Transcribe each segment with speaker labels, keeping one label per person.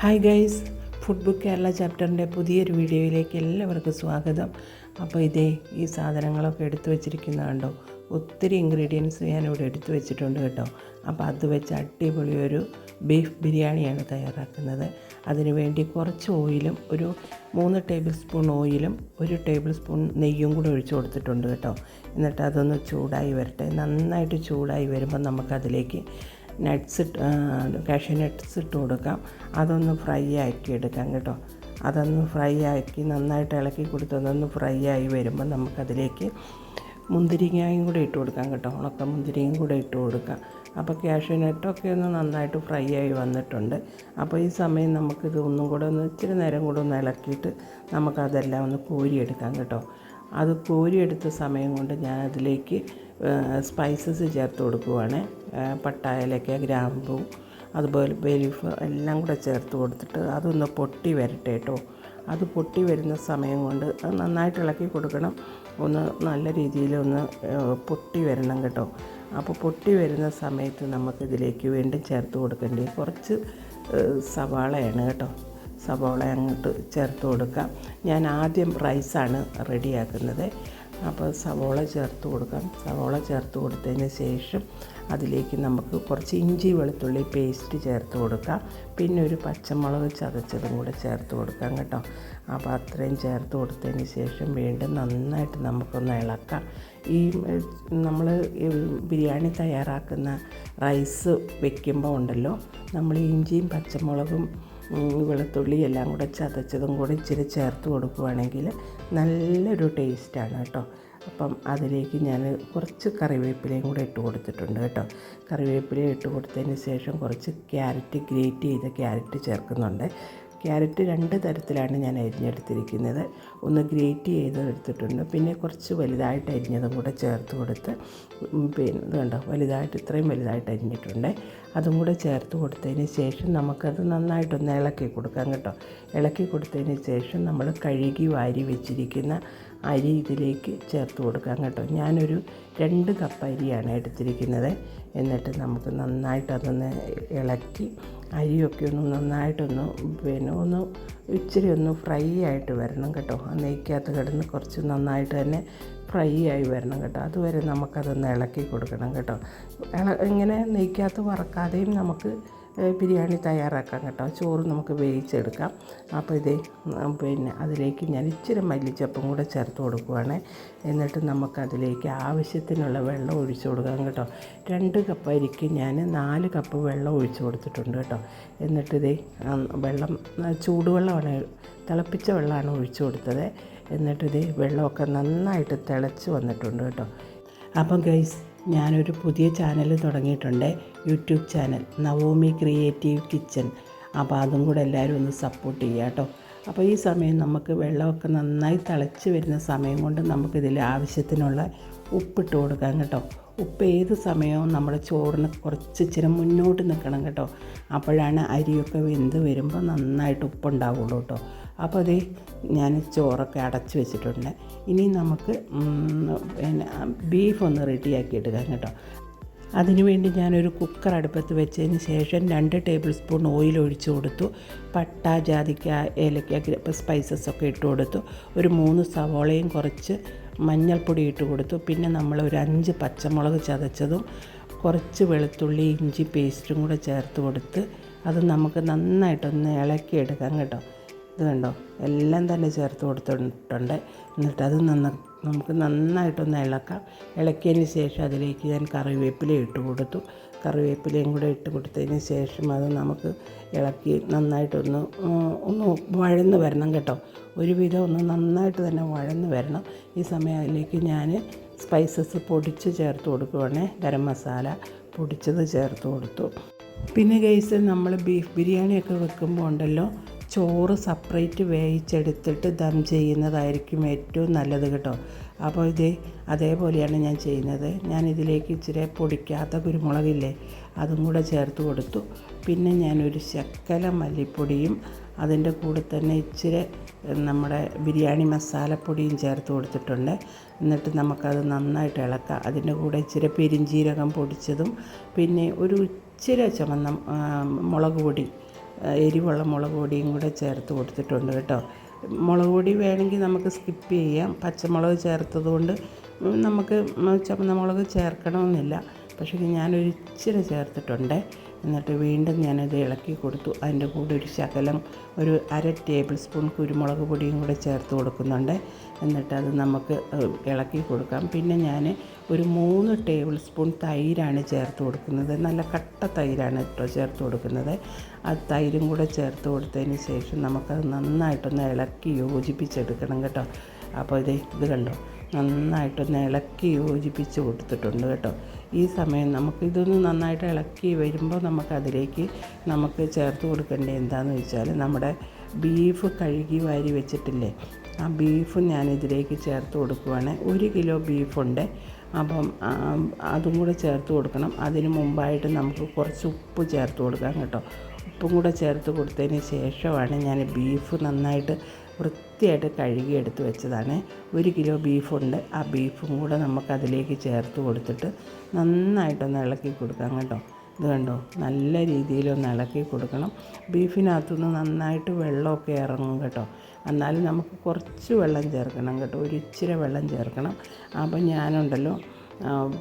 Speaker 1: Hi guys food book Kerala ചാപ്റ്ററിന്റെ പുതിയൊരു വീഡിയോയിലേക്ക് എല്ലാവർക്കും സ്വാഗതം. അപ്പോൾ ഇതേ ഈ സാധനങ്ങളൊക്കെ എടുത്തു വെച്ചിരിക്കുന്ന കണ്ടോ? ഒത്തിരി ഇൻഗ്രീഡിയൻസ് ഞാനിവിടെ എടുത്തു വെച്ചിട്ടുണ്ട് കേട്ടോ. അപ്പോൾ അത് വെച്ച് അടിപൊളി ഒരു ബീഫ് ബിരിയാണിയാണ് തയ്യാറാക്കുന്നത്. അതിനു വേണ്ടി കുറച്ച് ഓയിലും ഒരു മൂന്ന് ടേബിൾ സ്പൂൺ ഓയിലും ഒരു ടേബിൾ സ്പൂൺ നെയ്യും കൂടെ ഒഴിച്ചു കൊടുത്തിട്ടുണ്ട് കേട്ടോ. എന്നിട്ട് അതൊന്ന് ചൂടായി വരട്ടെ. നന്നായിട്ട് ചൂടായി വരുമ്പോൾ നമുക്കതിലേക്ക് നട്ട്സ് കാഷ്യൂ നട്ട്സ് ഇട്ട് കൊടുക്കാം. അതൊന്ന് ഫ്രൈ ആക്കി എടുക്കാം കേട്ടോ. അതൊന്ന് ഫ്രൈ ആക്കി നന്നായിട്ട് ഇളക്കി കൊടുത്തൊന്ന് ഫ്രൈ ആയി വരുമ്പോൾ നമുക്കതിലേക്ക് മുന്തിരിങ്ങയും കൂടെ ഇട്ട് കൊടുക്കാം കേട്ടോ. ഉണക്ക മുന്തിരിയും കൂടെ ഇട്ട് കൊടുക്കാം. അപ്പോൾ കാഷ്യൂ നട്ടൊക്കെ ഒന്ന് നന്നായിട്ട് ഫ്രൈ ആയി വന്നിട്ടുണ്ട്. അപ്പോൾ ഈ സമയം നമുക്കിത് ഒന്നും കൂടെ ഒന്ന് ഇച്ചിരി നേരം കൂടെ ഒന്ന് ഇളക്കിയിട്ട് നമുക്കതെല്ലാം ഒന്ന് കോരിയെടുക്കാം കേട്ടോ. അത് കോരിയെടുത്ത സമയം കൊണ്ട് ഞാൻ അതിലേക്ക് സ്പൈസസ് ചേർത്ത് കൊടുക്കുവാണ്. പട്ട ഗ്രാമ്പു അതുപോലെ ബെലീഫ് എല്ലാം കൂടെ ചേർത്ത് കൊടുത്തിട്ട് അതൊന്ന് പൊട്ടി വരട്ടെ കേട്ടോ അത് പൊട്ടി വരുന്ന സമയം കൊണ്ട് നന്നായിട്ട് ഇളക്കി കൊടുക്കണം. ഒന്ന് നല്ല രീതിയിൽ ഒന്ന് പൊട്ടി വരണം കേട്ടോ. അപ്പോൾ പൊട്ടി വരുന്ന സമയത്ത് നമുക്ക് ഇതിലേക്ക് വീണ്ടും ചേർത്ത് കൊടുക്കേണ്ടി കുറച്ച് സവാളയാണ് കേട്ടോ. സവാള അങ്ങോട്ട് ചേർത്ത് കൊടുക്കാം. ഞാൻ ആദ്യം റൈസാണ് റെഡിയാക്കുന്നത് അപ്പോൾ സവോള ചേർത്ത് കൊടുക്കാം. സവോള ചേർത്ത് കൊടുത്തതിന് ശേഷം അതിലേക്ക് നമുക്ക് കുറച്ച് ഇഞ്ചി വെളുത്തുള്ളി പേസ്റ്റ് ചേർത്ത് കൊടുക്കാം. പിന്നെ ഒരു പച്ചമുളക് ചതച്ചതും കൂടെ ചേർത്ത് കൊടുക്കാം കേട്ടോ. അപ്പോൾ അത്രയും ചേർത്ത് കൊടുത്തതിന് ശേഷം വീണ്ടും നന്നായിട്ട് നമുക്കൊന്ന് ഇളക്കാം. ഈ നമ്മൾ ബിരിയാണി തയ്യാറാക്കുന്ന റൈസ് വെക്കുമ്പോൾ ഉണ്ടല്ലോ നമ്മൾ ഇഞ്ചിയും പച്ചമുളകും വെളുത്തുള്ളി എല്ലാം കൂടെ ചതച്ചതും കൂടെ ഇച്ചിരി ചേർത്ത് കൊടുക്കുവാണെങ്കിൽ നല്ലൊരു ടേസ്റ്റാണ് കേട്ടോ. അപ്പം അതിലേക്ക് ഞാൻ കുറച്ച് കറിവേപ്പിലയും കൂടെ ഇട്ട് കൊടുത്തിട്ടുണ്ട് കേട്ടോ. കറിവേപ്പില ഇട്ട് കൊടുത്തതിന് ശേഷം കുറച്ച് ക്യാരറ്റ് ഗ്രേറ്റ് ചെയ്ത ക്യാരറ്റ് ചേർക്കുന്നുണ്ട്. ക്യാരറ്റ് രണ്ട് തരത്തിലാണ് ഞാൻ അരിഞ്ഞെടുത്തിരിക്കുന്നത്. ഒന്ന് ഗ്രേറ്റ് ചെയ്ത് എടുത്തിട്ടുണ്ട്. പിന്നെ കുറച്ച് വലുതായിട്ട് അരിഞ്ഞതും കൂടെ ചേർത്ത് കൊടുത്ത് പിന്നെ ഇത് കണ്ടോ? വലുതായിട്ട് ഇത്രയും വലുതായിട്ട് അരിഞ്ഞിട്ടുണ്ട്. അതും കൂടെ ചേർത്ത് കൊടുത്തതിന് ശേഷം നമുക്കത് നന്നായിട്ടൊന്ന് ഇളക്കി കൊടുക്കാം കേട്ടോ. ഇളക്കി കൊടുത്തതിന് ശേഷം നമ്മൾ കഴുകി വാരി വെച്ചിരിക്കുന്ന അരി ഇതിലേക്ക് ചേർത്ത് കൊടുക്കാം കേട്ടോ. ഞാനൊരു രണ്ട് കപ്പ് അരിയാണ് എടുത്തിരിക്കുന്നത്. എന്നിട്ട് നമുക്ക് നന്നായിട്ട് അതൊന്ന് ഇളക്കി അരിയൊക്കെ ഒന്ന് നന്നായിട്ടൊന്ന് പിന്നെ ഒന്ന് ഇച്ചിരി ഒന്ന് ഫ്രൈ ആയിട്ട് വരണം കേട്ടോ. ആ നെയ്ക്കകത്ത് കിടന്ന് കുറച്ച് നന്നായിട്ട് തന്നെ ഫ്രൈ ആയി വരണം കേട്ടോ. അതുവരെ നമുക്കതൊന്ന് ഇളക്കി കൊടുക്കണം കേട്ടോ. ഇങ്ങനെ നെയ്ക്കകത്ത് വറക്കാതെയും നമുക്ക് ബിരിയാണി തയ്യാറാക്കാം കേട്ടോ. ചോറ് നമുക്ക് വേവിച്ചെടുക്കാം. അപ്പോൾ ഇതേ പിന്നെ അതിലേക്ക് ഞാൻ ഇച്ചിരി മല്ലിച്ചപ്പും കൂടെ ചേർത്ത് കൊടുക്കുവാണ്. എന്നിട്ട് നമുക്കതിലേക്ക് ആവശ്യത്തിനുള്ള വെള്ളം ഒഴിച്ചു കൊടുക്കാം കേട്ടോ. രണ്ട് കപ്പ് അരിക്ക് ഞാൻ നാല് കപ്പ് വെള്ളം ഒഴിച്ചു കൊടുത്തിട്ടുണ്ട് കേട്ടോ. എന്നിട്ട് ഇതേ വെള്ളം ചൂടുവെള്ളമാണ് തിളപ്പിച്ച വെള്ളമാണ് ഒഴിച്ചു കൊടുത്തത്. എന്നിട്ട് ഇതേ വെള്ളമൊക്കെ നന്നായിട്ട് തിളച്ച് വന്നിട്ടുണ്ട് കേട്ടോ. അപ്പം ഗൈസ് ഞാനൊരു പുതിയ ചാനൽ തുടങ്ങിയിട്ടുണ്ട്. YouTube channel Naomi creative kitchen അപ്പോൾ അതും കൂടെ എല്ലാവരും ഒന്ന് സപ്പോർട്ട് ചെയ്യുക കേട്ടോ. അപ്പോൾ ഈ സമയം നമുക്ക് വെള്ളമൊക്കെ നന്നായി തിളച്ച് വരുന്ന സമയം കൊണ്ട് നമുക്കിതിൽ ആവശ്യത്തിനുള്ള ഉപ്പിട്ട് കൊടുക്കാം കേട്ടോ. ഉപ്പ് ഏത് സമയവും നമ്മുടെ ചോറിന് കുറച്ച് ഇച്ചിരി മുന്നോട്ട് നിൽക്കണം കേട്ടോ. അപ്പോഴാണ് അരിയൊക്കെ വെന്ത് വരുമ്പോൾ നന്നായിട്ട് ഉപ്പുണ്ടാവുള്ളൂ കേട്ടോ. അപ്പോൾ അതേ ഞാൻ ചോറൊക്കെ അടച്ചു വെച്ചിട്ടുണ്ട്. ഇനി നമുക്ക് പിന്നെ ബീഫ് ഒന്ന് റെഡിയാക്കി എടുക്കാം കേട്ടോ. അതിനുവേണ്ടി ഞാനൊരു കുക്കർ അടുപ്പത്ത് വെച്ചതിന് ശേഷം രണ്ട് ടേബിൾ സ്പൂൺ ഓയിൽ ഒഴിച്ചു കൊടുത്തു. പട്ട ജാതിക്ക ഏലക്ക സ്പൈസസ് ഒക്കെ ഇട്ട് കൊടുത്തു. ഒരു മൂന്ന് സവോളയും കുറച്ച് മഞ്ഞൾപ്പൊടി ഇട്ട് കൊടുത്തു. പിന്നെ നമ്മൾ ഒരു അഞ്ച് പച്ചമുളക് ചതച്ചതും കുറച്ച് വെളുത്തുള്ളി ഇഞ്ചി പേസ്റ്റും കൂടെ ചേർത്ത് കൊടുത്ത് അത് നമുക്ക് നന്നായിട്ടൊന്ന് ഇളക്കിയെടുക്കാം കേട്ടോ. ഇത് കണ്ടോ? എല്ലാം തന്നെ ചേർത്ത് കൊടുത്തിട്ടുണ്ട്. എന്നിട്ട് അത് നന്ന നമുക്ക് നന്നായിട്ടൊന്ന് ഇളക്കാം. ഇളക്കിയതിന് ശേഷം അതിലേക്ക് ഞാൻ കറിവേപ്പില ഇട്ട് കൊടുത്തു. കറിവേപ്പിലയും കൂടെ ഇട്ട് കൊടുത്തതിന് ശേഷം അത് നമുക്ക് ഇളക്കി നന്നായിട്ടൊന്ന് ഒന്ന് വഴന്ന് വരണം കേട്ടോ. ഒരുവിധം ഒന്ന് നന്നായിട്ട് തന്നെ വഴന്ന് വരണം. ഈ സമയം അതിലേക്ക് ഞാൻ സ്പൈസസ് പൊടിച്ച് ചേർത്ത് കൊടുക്കുവാണേ. ഗരം മസാല പൊടിച്ചത് ചേർത്ത് കൊടുത്തു. പിന്നെ ഗൈസ് നമ്മൾ ബീഫ് ബിരിയാണിയൊക്കെ വെക്കുമ്പോൾ ഉണ്ടല്ലോ ചോറ് സെപ്പറേറ്റ് വേവിച്ചെടുത്തിട്ട് ദം ചെയ്യുന്നതായിരിക്കും ഏറ്റവും നല്ലത് കേട്ടോ. അപ്പോൾ ഇത് അതേപോലെയാണ് ഞാൻ ചെയ്യുന്നത്. ഞാൻ ഇതിലേക്ക് ഇച്ചിരി പൊടിക്കാത്ത കുരുമുളകില്ലേ അതും കൂടെ ചേർത്ത് കൊടുത്തു. പിന്നെ ഞാനൊരു ശക്കല മല്ലിപ്പൊടിയും അതിന്റെ കൂടെ തന്നെ ഇച്ചിരി നമ്മുടെ ബിരിയാണി മസാലപ്പൊടിയും ചേർത്ത് കൊടുത്തിട്ടുണ്ട്. എന്നിട്ട് നമുക്കത് നന്നായിട്ട് ഇളക്കാം. അതിന്റെ കൂടെ ഇച്ചിരി പെരിഞ്ചീരകം പൊടിച്ചതും പിന്നെ ഒരു ഇച്ചിരി ചുമന്ന മുളക് പൊടി എരിവുള്ള മുളക് പൊടിയും കൂടെ ചേർത്ത് കൊടുത്തിട്ടുണ്ട് കേട്ടോ. മുളക് പൊടി വേണമെങ്കിൽ നമുക്ക് സ്കിപ്പ് ചെയ്യാം. പച്ചമുളക് ചേർത്തതുകൊണ്ട് കൊണ്ട് നമുക്ക് ചുവന്ന മുളക് ചേർക്കണമെന്നില്ല. പക്ഷേ ഞാനൊരിച്ചിരി ചേർത്തിട്ടുണ്ട്. എന്നിട്ട് വീണ്ടും ഞാനത് ഇളക്കി കൊടുത്തു. അതിന്റെ കൂടെ ഒരു ശകലം ഒരു അര ടേബിൾ സ്പൂൺ കുരുമുളക് പൊടിയും കൂടെ ചേർത്ത് കൊടുക്കുന്നുണ്ട്. എന്നിട്ട് അത് നമുക്ക് ഇളക്കി കൊടുക്കാം. പിന്നെ ഞാൻ ഒരു മൂന്ന് ടേബിൾ സ്പൂൺ തൈരാണ് ചേർത്ത് കൊടുക്കുന്നത്. നല്ല കട്ട തൈരാണ് കേട്ടോ ചേർത്ത് കൊടുക്കുന്നത്. ആ തൈരും കൂടെ ചേർത്ത് കൊടുത്തതിന് ശേഷം നമുക്കത് നന്നായിട്ടൊന്ന് ഇളക്കി യോജിപ്പിച്ചെടുക്കണം കേട്ടോ. അപ്പോൾ ഇത് ഇത് കണ്ടോ? നന്നായിട്ടൊന്ന് ഇളക്കി യോജിപ്പിച്ച് കൊടുത്തിട്ടുണ്ട് കേട്ടോ. ഈ സമയം നമുക്കിതൊന്ന് നന്നായിട്ട് ഇളക്കി വരുമ്പോൾ നമുക്കതിലേക്ക് നമുക്ക് ചേർത്ത് കൊടുക്കേണ്ടത് എന്താണെന്ന് വെച്ചാൽ നമ്മുടെ ബീഫ് കഴുകി വാരി വെച്ചിട്ടില്ലേ? ആ ബീഫ് ഞാൻ ഇതിലേക്ക് ചേർത്ത് കൊടുക്കുവാണ്. ഒരു കിലോ ബീഫുണ്ട്. അപ്പം അതും കൂടെ ചേർത്ത് കൊടുക്കണം. അതിന് മുമ്പായിട്ട് നമുക്ക് കുറച്ച് ഉപ്പ് ചേർത്ത് കൊടുക്കാം കേട്ടോ. ഉപ്പും കൂടെ ചേർത്ത് കൊടുത്തതിന് ശേഷമാണ് ഞാൻ ബീഫ് നന്നായിട്ട് വൃത്തിയായിട്ട് കഴുകി എടുത്ത് വെച്ചതാണ്. ഒരു കിലോ ബീഫുണ്ട്. ആ ബീഫും കൂടെ നമുക്ക് അതിലേക്ക് ചേർത്ത് കൊടുത്തിട്ട് നന്നായിട്ടൊന്ന് ഇളക്കി കൊടുക്കാം കേട്ടോ. ഇത് കണ്ടോ? നല്ല രീതിയിലൊന്ന് ഇളക്കി കൊടുക്കണം. ബീഫിനകത്തുനിന്ന് നന്നായിട്ട് വെള്ളമൊക്കെ ഇറങ്ങും കേട്ടോ. എന്നാലും നമുക്ക് കുറച്ച് വെള്ളം ചേർക്കണം കേട്ടോ. ഒരു ഇച്ചിരി വെള്ളം ചേർക്കണം. അപ്പം ഞാനുണ്ടല്ലോ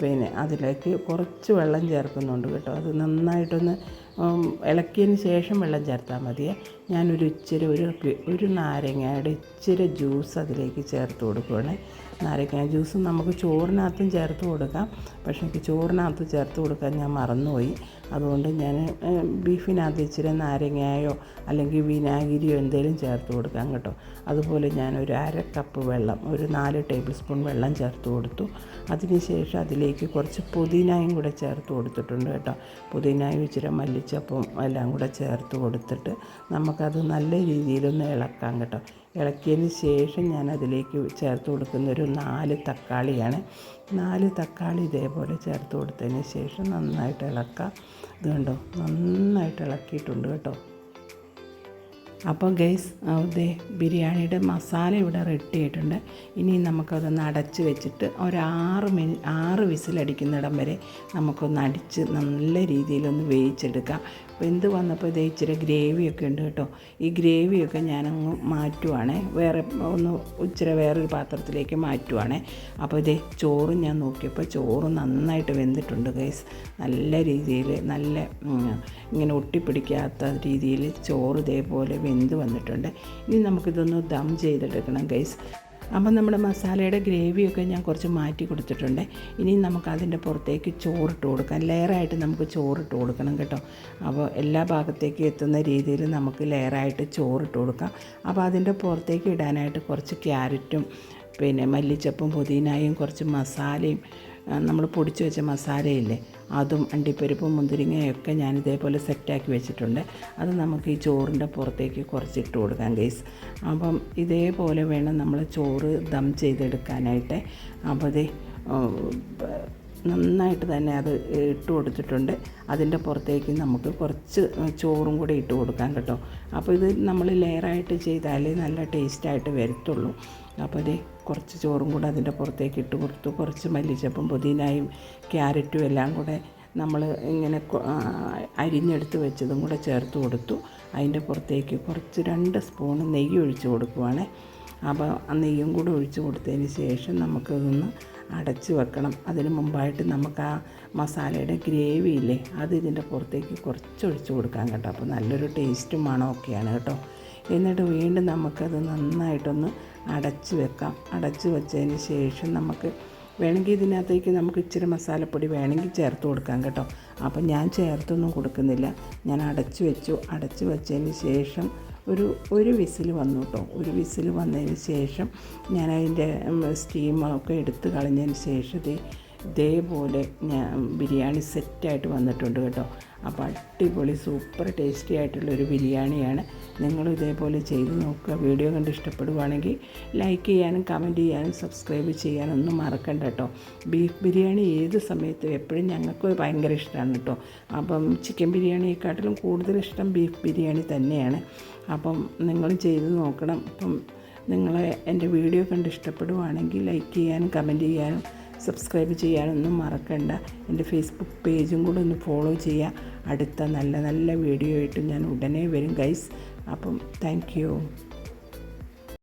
Speaker 1: പിന്നെ അതിലേക്ക് കുറച്ച് വെള്ളം ചേർക്കുന്നുണ്ട് കേട്ടോ. അത് നന്നായിട്ടൊന്ന് ഇളക്കിയതിന് ശേഷം വെള്ളം ചേർത്താൽ മതിയേ ഞാനൊരു ഇച്ചിരി ഒരു ഒരു നാരങ്ങയുടെ ഇച്ചിരി ജ്യൂസ് അതിലേക്ക് ചേർത്ത് കൊടുക്കുകയാണ്. നാരങ്ങ ജ്യൂസ് നമുക്ക് ചോറിനകത്തും ചേർത്ത് കൊടുക്കാം. പക്ഷേ എനിക്ക് ചോറിനകത്ത് ചേർത്ത് കൊടുക്കാൻ ഞാൻ മറന്നുപോയി. അതുകൊണ്ട് ഞാൻ ബീഫിനകത്ത് ഇച്ചിരി നാരങ്ങയോ അല്ലെങ്കിൽ വിനാഗിരിയോ എന്തെങ്കിലും ചേർത്ത് കൊടുക്കാം കേട്ടോ. അതുപോലെ ഞാൻ ഒരു അര കപ്പ് വെള്ളം ഒരു നാല് ടേബിൾ സ്പൂൺ വെള്ളം ചേർത്ത് കൊടുത്തു. അതിനുശേഷം അതിലേക്ക് കുറച്ച് പുതിനായും കൂടെ ചേർത്ത് കൊടുത്തിട്ടുണ്ട് കേട്ടോ. പുതിനായും ഇച്ചിരി മല്ലിച്ചപ്പും എല്ലാം കൂടെ ചേർത്ത് കൊടുത്തിട്ട് നമുക്കത് നല്ല രീതിയിലൊന്ന് ഇളക്കാം കേട്ടോ. ഇളക്കിയതിന് ശേഷം ഞാൻ അതിലേക്ക് ചേർത്ത് കൊടുക്കുന്ന ഒരു നാല് തക്കാളിയാണ്. നാല് തക്കാളി ഇതേപോലെ ചേർത്ത് കൊടുത്തതിന് ശേഷം നന്നായിട്ട് ഇളക്കുക. ഇത് കണ്ടോ? നന്നായിട്ട് ഇളക്കിയിട്ടുണ്ട് കേട്ടോ. അപ്പോൾ ഗൈസ് ദേ ബിരിയാണിയുടെ മസാല ഇവിടെ റെഡി ആയിട്ടുണ്ട്. ഇനി നമുക്കതൊന്ന് അടച്ച് വെച്ചിട്ട് ഒരു ആറ് മിനി ആറ് വിസിലടിക്കുന്നിടം വരെ നമുക്കൊന്ന് അടിച്ച് നല്ല രീതിയിലൊന്ന് വേവിച്ചെടുക്കാം. വെന്ത് വന്നപ്പോൾ ഇതേ ഇച്ചിരി ഗ്രേവിയൊക്കെ ഉണ്ട് കേട്ടോ. ഈ ഗ്രേവിയൊക്കെ ഞാനങ്ങ് മാറ്റുവാണേ. വേറെ ഒന്ന് ഇച്ചിരി വേറൊരു പാത്രത്തിലേക്ക് മാറ്റുവാണേ. അപ്പോൾ ഇതേ ചോറ് ഞാൻ നോക്കിയപ്പോൾ ചോറ് നന്നായിട്ട് വെന്തിട്ടുണ്ട് ഗൈസ് നല്ല രീതിയിൽ നല്ല ഇങ്ങനെ ഒട്ടിപ്പിടിക്കാത്ത രീതിയിൽ ചോറ് ഇതേപോലെ വെന്ത് വന്നിട്ടുണ്ട്. ഇനി നമുക്കിതൊന്ന് ദം ചെയ്തെടുക്കണം ഗൈസ് അപ്പം നമ്മുടെ മസാലയുടെ ഗ്രേവിയൊക്കെ ഞാൻ കുറച്ച് മാറ്റി കൊടുത്തിട്ടുണ്ട്. ഇനി നമുക്ക് അതിന്റെ പുറത്തേക്ക് ചോറിട്ട് കൊടുക്കാം. ലെയറായിട്ട് നമുക്ക് ചോറിട്ട് കൊടുക്കണം കേട്ടോ. അപ്പോൾ എല്ലാ ഭാഗത്തേക്കും എത്തുന്ന രീതിയിൽ നമുക്ക് ലെയറായിട്ട് ചോറിട്ട് കൊടുക്കാം. അപ്പോൾ അതിന്റെ പുറത്തേക്ക് ഇടാനായിട്ട് കുറച്ച് ക്യാരറ്റും പിന്നെ മല്ലിച്ചപ്പും പുതിനായും കുറച്ച് മസാലയും നമ്മൾ പൊടിച്ച് വെച്ച മസാലയില്ലേ അതും അണ്ടിപ്പരിപ്പും മുന്തിരിങ്ങയൊക്കെ ഞാൻ ഇതേപോലെ സെറ്റാക്കി വെച്ചിട്ടുണ്ട്. അത് നമുക്ക് ഈ ചോറിന്റെ പുറത്തേക്ക് കുറച്ചിട്ട് കൊടുക്കാം ഗൈസ് അപ്പം ഇതേപോലെ വേണം നമ്മൾ ചോറ് ദം ചെയ്തെടുക്കാനായിട്ട്. അപ്പോൾ നന്നായിട്ട് തന്നെ അത് ഇട്ട് കൊടുത്തിട്ടുണ്ട്. അതിന്റെ പുറത്തേക്ക് നമുക്ക് കുറച്ച് ചോറും കൂടി ഇട്ട് കൊടുക്കാൻ കേട്ടോ. അപ്പോൾ ഇത് നമ്മൾ ലെയറായിട്ട് ചെയ്താലേ നല്ല ടേസ്റ്റായിട്ട് വരത്തുള്ളൂ. അപ്പോൾ ഇത് കുറച്ച് ചോറും കൂടെ അതിന്റെ പുറത്തേക്ക് ഇട്ട് കൊടുത്തു. കുറച്ച് മല്ലിച്ചപ്പും പുതിനായും ക്യാരറ്റും എല്ലാം കൂടെ നമ്മൾ ഇങ്ങനെ അരിഞ്ഞെടുത്ത് വെച്ചതും കൂടെ ചേർത്ത് കൊടുത്തു. അതിന്റെ പുറത്തേക്ക് കുറച്ച് രണ്ട് സ്പൂൺ നെയ്യ് ഒഴിച്ച് കൊടുക്കുവാണേ. അപ്പോൾ നെയ്യും കൂടെ ഒഴിച്ച് കൊടുത്തതിന് ശേഷം നമുക്കതൊന്ന് അടച്ച് വെക്കണം. അതിന് മുമ്പായിട്ട് നമുക്ക് ആ മസാലയുടെ ഗ്രേവി ഇല്ലേ അത് ഇതിന്റെ പുറത്തേക്ക് കുറച്ച് ഒഴിച്ച് കൊടുക്കാൻ കേട്ടോ. അപ്പോൾ നല്ലൊരു ടേസ്റ്റും മണമൊക്കെയാണ് കേട്ടോ. എന്നിട്ട് വീണ്ടും നമുക്കത് നന്നായിട്ടൊന്ന് അടച്ച് വെക്കാം. അടച്ച് വെച്ചതിന് ശേഷം നമുക്ക് വേണമെങ്കിൽ ഇതിനകത്തേക്ക് നമുക്ക് ഇച്ചിരി മസാലപ്പൊടി വേണമെങ്കിൽ ചേർത്ത് കൊടുക്കാം കേട്ടോ. അപ്പം ഞാൻ ചേർത്തൊന്നും കൊടുക്കുന്നില്ല. ഞാൻ അടച്ചു വെച്ചു. അടച്ചു വെച്ചതിന് ശേഷം ഒരു ഒരു വിസിൽ വന്നു കേട്ടോ ഒരു വിസിൽ വന്നതിന് ശേഷം ഞാൻ അതിന്റെ സ്റ്റീമൊക്കെ എടുത്ത് കളഞ്ഞതിന് ശേഷം ഇതേപോലെ ഞാൻ ബിരിയാണി സെറ്റായിട്ട് വന്നിട്ടുണ്ട് കേട്ടോ. അപ്പോൾ അടിപൊളി സൂപ്പർ ടേസ്റ്റി ആയിട്ടുള്ളൊരു ബിരിയാണിയാണ്. നിങ്ങളും ഇതേപോലെ ചെയ്ത് നോക്കുക. വീഡിയോ കണ്ട് ഇഷ്ടപ്പെടുവാണെങ്കിൽ ലൈക്ക് ചെയ്യാനും കമന്റ് ചെയ്യാനും സബ്സ്ക്രൈബ് ചെയ്യാനും ഒന്നും മറക്കണ്ട കേട്ടോ. ബീഫ് ബിരിയാണി ഏത് സമയത്തും എപ്പോഴും ഞങ്ങൾക്ക് ഭയങ്കര ഇഷ്ടമാണ് കേട്ടോ. അപ്പം ചിക്കൻ ബിരിയാണിയെക്കാട്ടിലും കൂടുതൽ ഇഷ്ടം ബീഫ് ബിരിയാണി തന്നെയാണ്. അപ്പം നിങ്ങൾ ചെയ്ത് നോക്കണം. അപ്പം നിങ്ങളെ എന്റെ വീഡിയോ കണ്ട് ഇഷ്ടപ്പെടുവാണെങ്കിൽ ലൈക്ക് ചെയ്യാനും കമന്റ് ചെയ്യാനും സബ്സ്ക്രൈബ് ചെയ്യാനൊന്നും മറക്കണ്ട. എന്റെ ഫേസ്ബുക്ക് പേജും കൂടെ ഒന്ന് ഫോളോ ചെയ്യുക അടുത്ത നല്ല നല്ല വീഡിയോ ആയിട്ട് ഞാൻ ഉടനെ വരും ഗൈസ് അപ്പം താങ്ക്